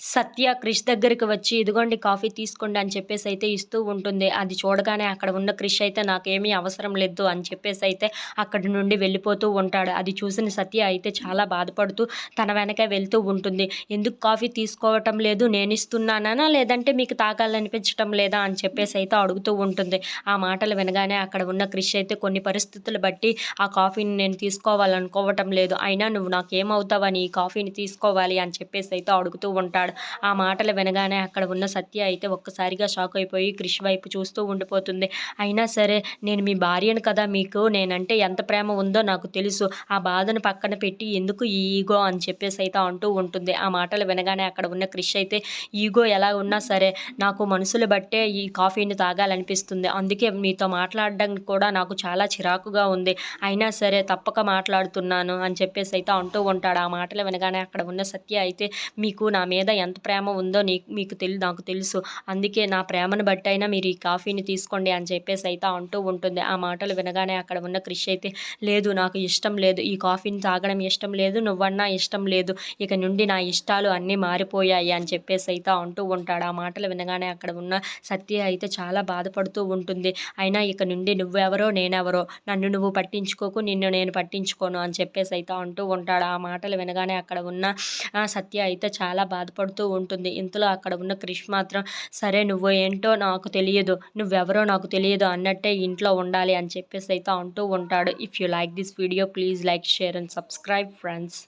సత్య క్రిష్ దగ్గరికి వచ్చి ఇదిగోండి కాఫీ తీసుకోండి అని చెప్పేసి అయితే ఇస్తూ ఉంటుంది. అది చూడగానే అక్కడ ఉన్న క్రిష్ అయితే నాకేమీ అవసరం లేదు అని చెప్పేసి అయితే అక్కడి నుండి వెళ్ళిపోతూ ఉంటాడు. అది చూసిన సత్య అయితే చాలా బాధపడుతూ తన వెనక వెళ్తూ ఉంటుంది. ఎందుకు కాఫీ తీసుకోవటం లేదు? నేను ఇస్తున్నానా లేదంటే మీకు తాగాలనిపించటం లేదా? అని చెప్పేసి అయితే అడుగుతూ ఉంటుంది. ఆ మాటలు వినగానే అక్కడ ఉన్న క్రిష్ అయితే కొన్ని పరిస్థితులు బట్టి ఆ కాఫీని నేను తీసుకోవాలనుకోవటం లేదు. అయినా నువ్వు నాకేమవుతావని ఈ కాఫీని తీసుకోవాలి అని చెప్పేసి అయితే అడుగుతూ ఉంటాడు. ఆ మాటలు వినగానే అక్కడ ఉన్న సత్య అయితే ఒక్కసారిగా షాక్ అయిపోయి క్రిష్ వైపు చూస్తూ ఉండిపోతుంది. అయినా సరే నేను మీ భార్యను కదా మీకు? నేనంటే ఎంత ప్రేమ ఉందో నాకు తెలుసు. ఆ బాధను పక్కన పెట్టి ఎందుకు ఈ ఈగో అని చెప్పేసి అయితే అంటూ ఉంటుంది. ఆ మాటలు వినగానే అక్కడ ఉన్న క్రిష్ అయితే ఈగో ఎలా ఉన్నా సరే నాకు మనసులు బట్టే ఈ కాఫీని తాగాలనిపిస్తుంది. అందుకే మీతో మాట్లాడడం కూడా నాకు చాలా చిరాకుగా ఉంది. అయినా సరే తప్పక మాట్లాడుతున్నాను అని చెప్పేసి అయితే అంటూ ఉంటాడు. ఆ మాటలు వినగానే అక్కడ ఉన్న సత్య అయితే మీకు నా మీద ఎంత ప్రేమ ఉందో నీ మీకు తెలి నాకు తెలుసు. అందుకే నా ప్రేమను బట్టి అయినా మీరు ఈ కాఫీని తీసుకోండి అని చెప్పేసి అయితే అంటూ ఉంటుంది. ఆ మాటలు వినగానే అక్కడ ఉన్న క్రిష్ అయితే లేదు నాకు ఇష్టం లేదు. ఈ కాఫీని తాగడం ఇష్టం లేదు నువ్వన్నా ఇష్టం లేదు. ఇక నుండి నా ఇష్టాలు అన్నీ మారిపోయాయి అని చెప్పేసి అయితే అంటూ ఉంటాడు. ఆ మాటలు వినగానే అక్కడ ఉన్న సత్య అయితే చాలా బాధపడుతూ ఉంటుంది. అయినా ఇక నుండి నువ్వెవరో నేనెవరో నన్ను నువ్వు పట్టించుకోకు నిన్ను నేను పట్టించుకోను అని చెప్పేసి అయితే అంటూ ఉంటాడు. ఆ మాటలు వినగానే అక్కడ ఉన్న సత్య అయితే చాలా బాధపడు బాధపడుతూ ఉంటుంది. ఇంతలో అక్కడ ఉన్న క్రిష్ మాత్రం సరే నువ్వు ఏంటో నాకు తెలియదు. నువ్వెవరో నాకు తెలియదు అన్నట్టే ఇంట్లో ఉండాలి అని చెప్పేసి అయితే అంటూ ఉంటాడు. If you like this video please like share and subscribe friends